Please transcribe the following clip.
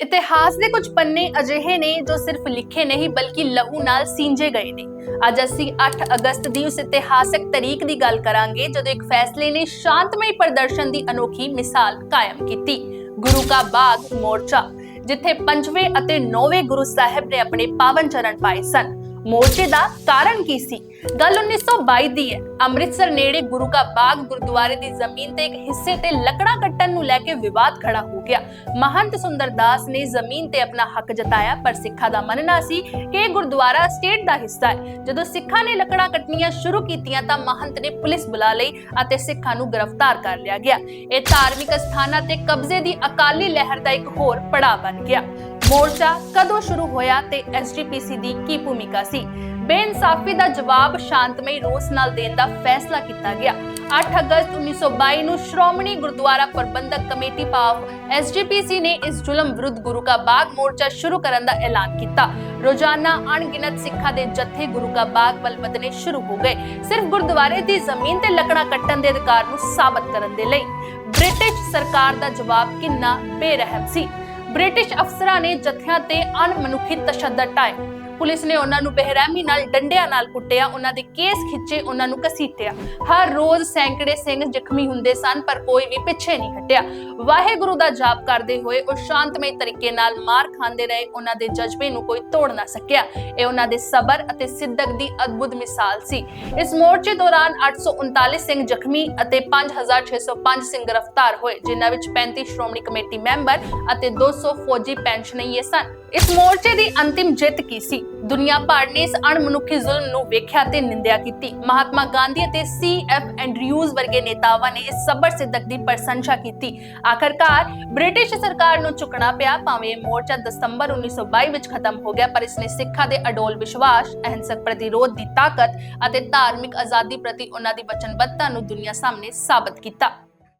ਇਤਿਹਾਸ ਦੇ ਕੁਝ ਪੰਨੇ ਅਜਿਹੇ ਨੇ ਜੋ ਸਿਰਫ ਲਿਖੇ ਨਹੀਂ, ਬਲਕਿ ਲਹੂ ਨਾਲ ਸੀਂਝੇ ਗਏ ਨੇ। ਅੱਜ ਅਸੀਂ 8 ਅਗਸਤ ਦੀ ਉਸ ਇਤਿਹਾਸਕ ਤਰੀਕ ਦੀ ਗੱਲ ਕਰਾਂਗੇ, ਜਦੋਂ ਇੱਕ ਫੈਸਲੇ ਨੇ ਸ਼ਾਂਤਮਈ ਪ੍ਰਦਰਸ਼ਨ ਦੀ ਅਨੋਖੀ ਮਿਸਾਲ ਕਾਇਮ ਕੀਤੀ। ਗੁਰੂ ਕਾ ਬਾਗ ਮੋਰਚਾ, ਜਿੱਥੇ ਪੰਜਵੇਂ ਅਤੇ ਨੌਵੇਂ ਗੁਰੂ ਸਾਹਿਬ ਨੇ ਆਪਣੇ ਪਾਵਨ ਚਰਨ ਪਾਏ ਸਨ। ਮੋਰਚੇ ਦਾ ਕਾਰਨ ਕੀ ਸੀ? ਗੱਲ 1922 ਦੀ ਹੈ। ਅੰਮ੍ਰਿਤਸਰ ਨੇੜੇ ਗੁਰੂ ਕਾ ਬਾਗ ਗੁਰਦੁਆਰੇ ਦੀ ਜ਼ਮੀਨ ਤੇ ਇੱਕ ਹਿੱਸੇ ਤੇ ਲੱਕੜਾਂ ਕੱਟਣ ਨੂੰ ਲੈ ਕੇ ਵਿਵਾਦ ਖੜਾ ਹੋ ਗਿਆ। ਮਹੰਤ ਸੁੰਦਰਦਾਸ ਨੇ ਜ਼ਮੀਨ ਤੇ ਆਪਣਾ ਹੱਕ ਜਤਾਇਆ, ਪਰ ਸਿੱਖਾਂ ਦਾ ਮੰਨਣਾ ਸੀ ਕਿ ਇਹ ਗੁਰਦੁਆਰਾ ਸਟੇਟ ਦਾ ਹਿੱਸਾ ਹੈ। ਜਦੋਂ ਸਿੱਖਾਂ ਨੇ ਲੱਕੜਾਂ ਕੱਟਣੀਆਂ ਸ਼ੁਰੂ ਕੀਤੀਆਂ, ਤਾਂ ਮਹੰਤ ਨੇ ਪੁਲਿਸ ਬੁਲਾ ਲਈ ਅਤੇ ਸਿੱਖਾਂ ਨੂੰ ਗ੍ਰਿਫਤਾਰ ਕਰ ਲਿਆ ਗਿਆ। ਇਹ ਧਾਰਮਿਕ ਸਥਾਨਾਂ ਤੇ ਕਬਜ਼ੇ ਦੀ ਅਕਾਲੀ ਲਹਿਰ ਦਾ ਇੱਕ ਹੋਰ ਪੜਾਅ ਬਣ ਗਿਆ। ਮੋਰਚਾ ਕਦੋਂ ਸ਼ੁਰੂ ਹੋਇਆ ਤੇ ਐਸਜੀਪੀਸੀ ਦੀ ਕੀ ਭੂਮਿਕਾ ਸੀ? ਬੇਇਨਸਾਫੀ ਦਾ ਜਵਾਬ ਸ਼ਾਂਤਮਈ ਰੋਸ ਨਾਲ ਦੇਣ ਦਾ ਫੈਸਲਾ ਕੀਤਾ ਗਿਆ। 8 ਅਗਸਤ 1922 ਨੂੰ ਸ਼੍ਰੋਮਣੀ ਗੁਰਦੁਆਰਾ ਪ੍ਰਬੰਧਕ ਕਮੇਟੀ ਪਾਵ ਐਸਜੀਪੀਸੀ ਨੇ ਇਸ ਜ਼ੁਲਮ ਵਿਰੁੱਧ ਗੁਰੂ ਕਾ ਬਾਗ ਮੋਰਚਾ ਸ਼ੁਰੂ ਕਰਨ ਦਾ ਐਲਾਨ ਕੀਤਾ। ਰੋਜ਼ਾਨਾ ਅਣਗਿਣਤ ਸਿੱਖਾਂ ਦੇ ਜਥੇ ਗੁਰੂ ਕਾ ਬਾਗ ਵੱਲ ਵਧਣੇ ਸ਼ੁਰੂ ਹੋ ਗਏ। ਸਿਰਫ ਗੁਰਦੁਆਰੇ ਦੀ ਜ਼ਮੀਨ ਤੇ ਲੱਕੜਾਂ ਕੱਟਣ ਦੇ ਅਧਿਕਾਰ ਨੂੰ ਸਾਬਤ ਕਰਨ ਦੇ ਲਈ ਬ੍ਰਿਟਿਸ਼ ਸਰਕਾਰ ਦਾ ਜਵਾਬ ਕਿੰਨਾ ਬੇਰਹਿਮ ਸੀ? ਬ੍ਰਿਟਿਸ਼ ਅਫਸਰਾਂ ਨੇ ਜਥਿਆਂ ਤੇ ਅਣਮਨੁੱਖੀ ਤਸ਼ੱਦਦ ਟਾਏ। ਪੁਲਿਸ ਨੇ ਉਹਨਾਂ ਨੂੰ ਬੇਰਹਿਮੀ ਨਾਲ, ਡੰਡਿਆਂ ਨਾਲ ਕੁੱਟਿਆ, ਉਹਨਾਂ ਦੇ ਕੇਸ ਖਿੱਚੇ, ਉਹਨਾਂ ਨੂੰ ਘਸੀਟਿਆ। ਹਰ ਰੋਜ਼ ਸੈਂਕੜੇ ਸਿੰਘ ਜ਼ਖਮੀ ਹੁੰਦੇ ਸਨ, ਪਰ ਕੋਈ ਵੀ ਪਿੱਛੇ ਨਹੀਂ ਹਟਿਆ। ਵਾਹਿਗੁਰੂ ਦਾ ਜਾਪ ਕਰਦੇ ਹੋਏ ਉਹ ਸ਼ਾਂਤਮਈ ਤਰੀਕੇ ਨਾਲ ਮਾਰ ਖਾਂਦੇ ਰਹੇ, ਉਹਨਾਂ ਦੇ ਜਜ਼ਬੇ ਨੂੰ ਕੋਈ ਤੋੜ ਨਾ ਸਕਿਆ। ਇਹ ਉਹਨਾਂ ਦੇ ਸਬਰ ਅਤੇ ਸਿੱਧਕ ਦੀ ਅਦਭੁਤ ਮਿਸਾਲ ਸੀ। ਇਸ ਮੋਰਚੇ ਦੌਰਾਨ 839 ਸਿੰਘ ਜ਼ਖਮੀ ਅਤੇ 5605 ਸਿੰਘ ਗ੍ਰਿਫਤਾਰ ਹੋਏ, ਜਿਨ੍ਹਾਂ ਵਿੱਚ 35 ਸ਼੍ਰੋਮਣੀ ਕਮੇਟੀ ਮੈਂਬਰ ਅਤੇ 200 ਫੌਜੀ ਪੈਨਸ਼ਨਈਏ ਸਨ। ਇਸ ਮੋਰਚੇ ਦੀ ਅੰਤਿਮ ਜਿੱਤ ਕੀ ਸੀ? ਦੁਨੀਆ ਭਰ ਨੇ ਇਸ ਅਣਮਨੁੱਖੀ ਜ਼ੁਲਮ ਨੂੰ ਵੇਖਿਆ ਤੇ ਨਿੰਦਿਆ ਕੀਤੀ। ਮਹਾਤਮਾ ਗਾਂਧੀ ਅਤੇ ਸੀ ਐਫ ਐਂਡਰਿਊਜ਼ ਵਰਗੇ ਨੇਤਾਵਾਂ ਨੇ ਇਸ ਸਬਰ ਸਿੱਧਕ ਦੀ ਪ੍ਰਸ਼ੰਸਾ ਕੀਤੀ। ਆਖਰਕਾਰ ਬ੍ਰਿਟਿਸ਼ ਸਰਕਾਰ ਨੂੰ ਝੁਕਣਾ ਪਿਆ, ਭਾਵੇਂ ਇਹ ਮੋਰਚਾ ਦਸੰਬਰ 1922 ਵਿੱਚ ਖਤਮ ਹੋ ਗਿਆ, ਪਰ ਇਸਨੇ ਸਿੱਖਾਂ ਦੇ ਅਡੋਲ ਵਿਸ਼ਵਾਸ, ਅਹਿੰਸਕ ਪ੍ਰਤੀਰੋਧ ਦੀ ਤਾਕਤ ਅਤੇ ਧਾਰਮਿਕ ਆਜ਼ਾਦੀ ਪ੍ਰਤੀ ਉਹਨਾਂ ਦੀ ਵਚਨਬੱਧਤਾ ਨੂੰ ਦੁਨੀਆ ਸਾਹਮਣੇ ਸਾਬਤ ਕੀਤਾ।